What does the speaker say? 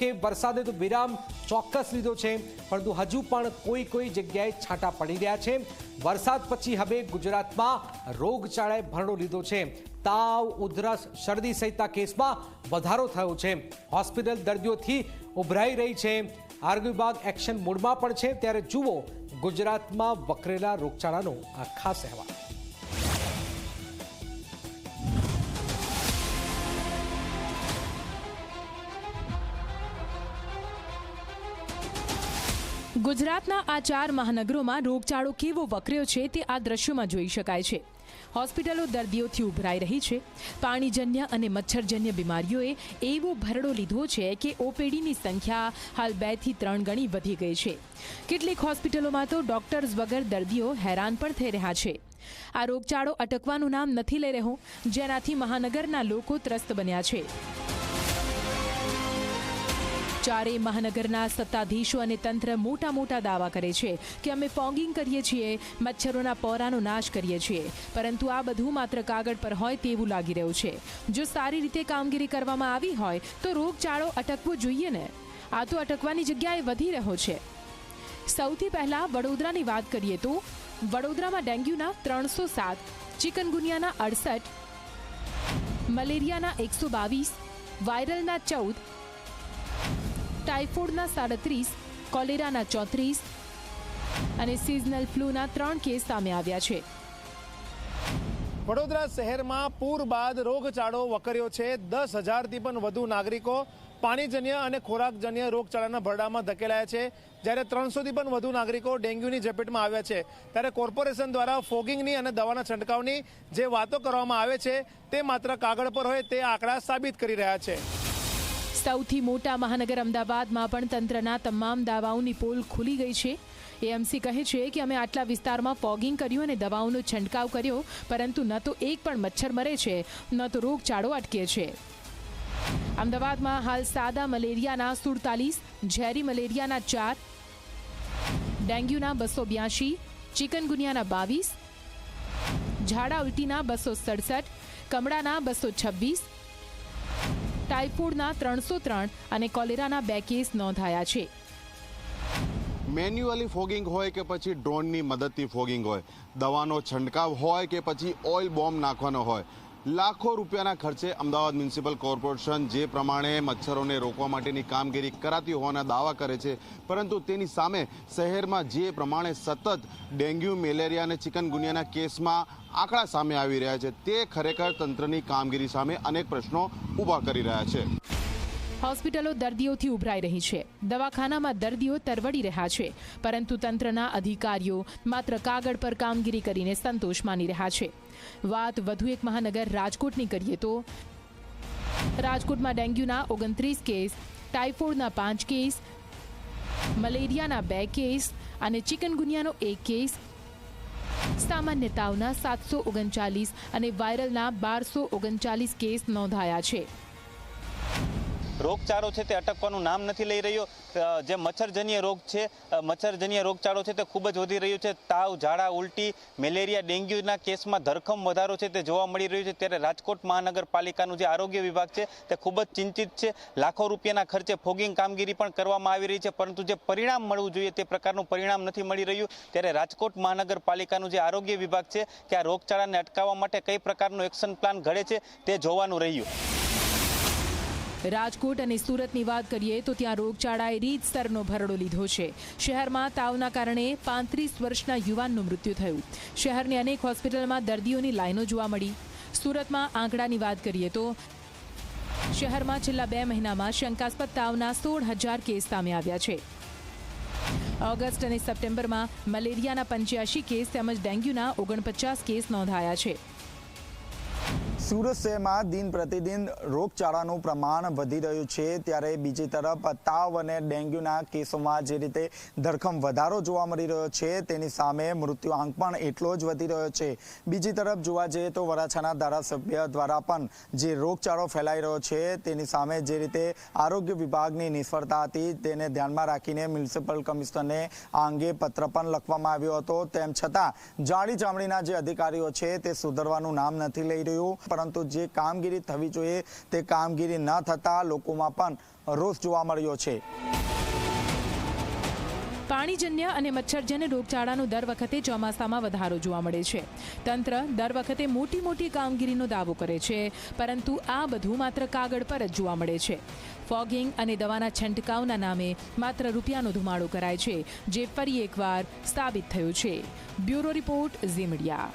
કે વરસાદે તો વિરામ ચોક્કસ લીધો છે, પરંતુ હજુ પણ કોઈ કોઈ જગ્યાએ છાંટા પડી રહ્યા છે. વરસાદ પછી હવે ગુજરાતમાં રોગચાળાએ ભરડો લીધો છે. તાવ, ઉધરસ, શરદી સહિતના કેસમાં વધારો થયો છે. હોસ્પિટલ દર્દીઓથી ઉભરાઈ રહી છે. આરોગ્ય વિભાગ એક્શન મોડમાં પણ છે. ત્યારે જુઓ ગુજરાતમાં વકરેલા રોગચાળાનો આ ખાસ અહેવાલ. ગુજરાતના આ ચાર મહાનગરોમાં રોગચાળો કેવો વકર્યો છે તે આ દ્રશ્યોમાં જોઈ શકાય છે. હોસ્પિટલો દર્દીઓથી ઉભરાઈ રહી છે. પાણીજન્ય અને મચ્છરજન્ય બીમારીઓએ એવો ભરડો લીધો છે કે ઓપીડીની સંખ્યા હાલ બેથી ત્રણ ગણી વધી ગઈ છે. કેટલીક હોસ્પિટલોમાં તો ડોક્ટર્સ વગર દર્દીઓ હેરાન પણ થઈ રહ્યા છે. આ રોગચાળો અટકવાનું નામ નથી લઈ રહ્યો, જેનાથી મહાનગરના લોકો ત્રસ્ત બન્યા છે. ચારેય મહાનગરના સત્તાધીશો અને તંત્ર મોટા મોટા દાવા કરે છે કે અમે પોંગિંગ કરીએ છીએ, મચ્છરોના પોરાનો નાશ કરીએ છીએ. પરંતુ આ બધું માત્ર કાગળ પર હોય તેવું લાગી રહ્યું છે. જો સારી રીતે કામગીરી કરવામાં આવી હોય, તો રોગચાળો અટકવો જોઈએ ને. આ તો અટકવાની જગ્યાએ વધી રહ્યો છે. સૌથી પહેલા વડોદરાની વાત કરીએ તો, વડોદરામાં ડેન્ગ્યુના ત્રણસો સાત, ચિકનગુનિયાના અડસઠ, મલેરિયાના એકસો બાવીસ, વાયરલના ચૌદ ટાઇફોઇડના સાડત્રીસ, કોલેરાના ચોત્રીસ અને સિઝનલ ફ્લૂના ત્રણ કેસ સામે આવ્યા છે. વડોદરા શહેરમાં પૂર બાદ રોગચાળો વકર્યો છે. દસ હજારથી પણ વધુ નાગરિકો પાણીજન્ય અને ખોરાકજન્ય રોગચાળાના ભરડામાં ધકેલાયા છે. જ્યારે ત્રણસોથી પણ વધુ નાગરિકો ડેન્ગ્યુની ઝપેટમાં આવ્યા છે. ત્યારે કોર્પોરેશન દ્વારા ફોગિંગની અને દવાના છંટકાવની જે વાતો કરવામાં આવે છે, તે માત્ર કાગળ પર હોય, તે આંકડા સાબિત કરી રહ્યા છે. સૌથી મોટા મહાનગર અમદાવાદમાં પણ તંત્રના તમામ દાવાઓની પોલ ખુલી ગઈ છે. એએમસી કહે છે કે અમે આટલા વિસ્તારમાં ફોગિંગ કર્યું અને દવાઓનો છંટકાવ કર્યો, પરંતુ ન તો એક પણ મચ્છર મરે છે, ન તો રોગચાળો અટકે છે. અમદાવાદમાં હાલ સાદા મલેરિયાના સુડતાલીસ, ઝેરી મલેરિયાના ચાર, ડેન્ગ્યુના બસો બ્યાસી ચિકનગુનિયાના બાવીસ, ઝાડા ઉલટીના બસો સડસઠ, કમળાના બસો છવ્વીસ ટાઇફોઇડના ત્રણસો ત્રણ અને કોલેરાના બે કેસ નોંધાયા છે. મેન્યુઅલી ફોગિંગ હોય કે પછી ડ્રોનની મદદથી ફોગિંગ હોય. દવાનો છંટકાવ હોય કે પછી ઓઇલ બોમ્બ નાખવાનો હોય. લાખો રૂપિયાના ખર્ચે અમદાવાદ મ્યુનિસિપલ કોર્પોરેશન જે પ્રમાણે મચ્છરોને રોકવા માટેની કામગીરી કરાતી હોવાના દાવા કરે છે, પરંતુ તેની સામે શહેરમાં જે પ્રમાણે સતત ડેન્ગ્યુ, મેલેરિયા અને ચિકનગુનિયાના કેસમાં આંકડા સામે આવી રહ્યા છે, તે ખરેખર તંત્રની કામગીરી સામે અનેક પ્રશ્નો ઊભા કરી રહ્યા છે. હોસ્પિટલો દર્દીઓથી ઉભરાઈ રહી છે. દવાખાનામાં દર્દીઓ તરવડી રહ્યા છે. પરંતુ તંત્રના અધિકારીઓ માત્ર કાગળ પર કામગીરી કરીને સંતોષ માની રહ્યા છે. વાત વધુ એક મહાનગર રાજકોટની કરીએ તો રાજકોટમાં ડેન્ગ્યુના ઓગણત્રીસ કેસ, ટાઇફોઇડના પાંચ કેસ, મલેરિયાના બે કેસ અને ચિકનગુનિયાનો એક કેસ સામાન્ય તાવના સાતસો ઓગણચાલીસ અને વાયરલના બારસો ઓગણચાલીસ કેસ નોંધાયા છે. રોગચાળો છે તે અટકવાનું નામ નથી લઈ રહ્યો. જે મચ્છરજન્ય રોગ છે મચ્છરજન્ય રોગચાળો છે તે ખૂબ જ વધી રહ્યો છે. તાવ, ઝાડા, ઉલટી, મેલેરિયા, ડેન્ગ્યુના કેસમાં ધરખમ વધારો છે તે જોવા મળી રહ્યો છે. ત્યારે રાજકોટ મહાનગરપાલિકાનું જે આરોગ્ય વિભાગ છે તે ખૂબ જ ચિંતિત છે. લાખો રૂપિયાના ખર્ચે ફોગિંગ કામગીરી પણ કરવામાં આવી રહી છે. પરંતુ જે પરિણામ મળવું જોઈએ તે પ્રકારનું પરિણામ નથી મળી રહ્યું. ત્યારે રાજકોટ મહાનગરપાલિકાનું જે આરોગ્ય વિભાગ છે કે આ રોગચાળાને અટકાવવા માટે કઈ પ્રકારનું એક્શન પ્લાન ઘડે છે તે જોવાનું રહ્યું. રાજકોટ અને સુરતની વાત કરીએ તો ત્યાં રોગચાળાએ રીત સ્તરનો ભરડો લીધો છે. શહેરમાં તાવના કારણે પાંત્રીસ વર્ષના યુવાનનું મૃત્યુ થયું. શહેરની અનેક હોસ્પિટલમાં દર્દીઓની લાઈનો જોવા મળી. સુરતમાં આંકડાની વાત કરીએ તો શહેરમાં છેલ્લા બે મહિનામાં શંકાસ્પદ તાવના સોળ હજાર કેસ સામે આવ્યા છે. ઓગસ્ટ અને સપ્ટેમ્બરમાં મલેરિયાના પંચ્યાસી કેસ તેમજ ડેન્ગ્યુના ઓગણપચાસ કેસ નોંધાયા છે. સુરત શહેરમાં દિન પ્રતિદિન રોગચાળાનું પ્રમાણ વધી રહ્યું છે. ત્યારે બીજી તરફ તાવ અને ડેન્ગ્યુના કેસોમાં જે રીતે ધરખમ વધારો જોવા મળી રહ્યો છે, તેની સામે મૃત્યુઆંક પણ એટલો જ વધી રહ્યો છે. બીજી તરફ જોવા જઈએ તો વરાછાના ધારાસભ્ય દ્વારા પણ જે રોગચાળો ફેલાઈ રહ્યો છે, તેની સામે જે રીતે આરોગ્ય વિભાગની નિષ્ફળતા હતી, તેને ધ્યાનમાં રાખીને મ્યુનિસિપલ કમિશનરને આ અંગે પત્ર પણ લખવામાં આવ્યો હતો. તેમ છતાં જાડી ચામડીના જે અધિકારીઓ છે, તે સુધરવાનું નામ નથી લઈ રહ્યું. પરંતુ જે કામગીરી થવી જોઈએ તે કામગીરી ન થતા લોકોમાં પણ રોષ જોવા મળ્યો છે. પાણીજન્ય અને મચ્છરજન્ય રોગચાળાનો દર વખતે ચોમાસામાં વધારો જોવા મળે છે. તંત્ર દર વખતે મોટી મોટી કામગીરીનો દાવો કરે છે, પરંતુ આ બધું માત્ર કાગળ પર જ જોવા મળે છે. ફોગિંગ અને દવાના છંટકાવના નામે માત્ર રૂપિયાનો ધુમાડો કરાય છે, જે ફરી એકવાર સાબિત થયો છે. Bureau report Zee Media.